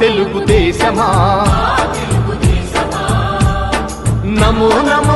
తెలుగుదేశమా నమో నమో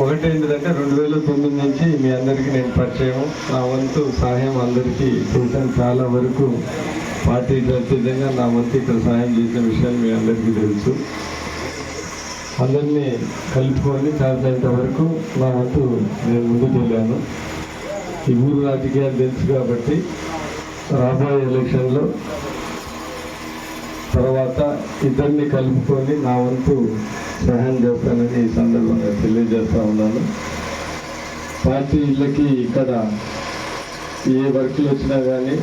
ఒకటి ఏంటిదంటే రెండు వేల తొమ్మిది నుంచి మీ అందరికీ నేను పరిచయం. నా వంతు సహాయం అందరికీ చేశాను చాలా వరకు పార్టీ విధంగా నా వంతు ఇక్కడ సహాయం చేసిన విషయాలు మీ అందరికీ తెలుసు. అందరినీ కలుపుకొని చేసేంత వరకు నా వంతు నేను ముందుకు వెళ్ళాను ఈ ఊరు రాజకీయాలు తెలుసు కాబట్టి రాబోయే ఎలక్షన్లో తర్వాత ఇద్దరిని కలుపుకొని నా వంతు సహాయం చేస్తానని ఈ సందర్భంగా తెలియజేస్తా పార్టీ ఇళ్ళకి ఇక్కడ ఏ వర్క్లు వచ్చినా కానీ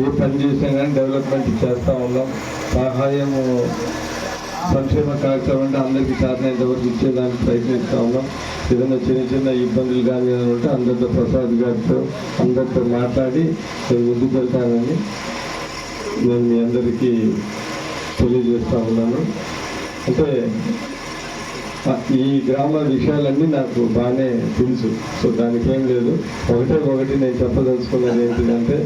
ఏ పని చేసినా కానీ డెవలప్మెంట్ చేస్తూ ఉన్నాం. సహాయము సంక్షేమ కార్యక్రమం అంటే అందరికీ సాధనైనంత వరకు ఇచ్చేదానికి ప్రయత్నిస్తూ ఉన్నాం. ఏదైనా చిన్న చిన్న ఇబ్బందులు కానీ ఏదైనా ఉంటే అందరితో ప్రసాద్ గారితో అందరితో మాట్లాడి నేను ముందుకు వెళ్తానని నేను మీ అందరికీ తెలియజేస్తూ ఉన్నాను. అంటే ఈ గ్రామ విషయాలన్నీ నాకు బాగానే తెలుసు. సో దానికి ఏం లేదు. ఒకటే ఒకటి నేను చెప్పదలుచుకున్నది ఏంటిదంటే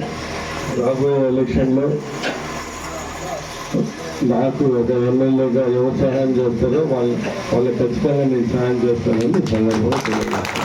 రాబోయే ఎలక్షన్లో నాకు ఒక ఎమ్మెల్యేగా ఎవరు సహాయం చేస్తారో వాళ్ళు వాళ్ళకి ఖచ్చితంగా నేను సహాయం చేస్తానని సందర్భంగా తెలియజేస్తాను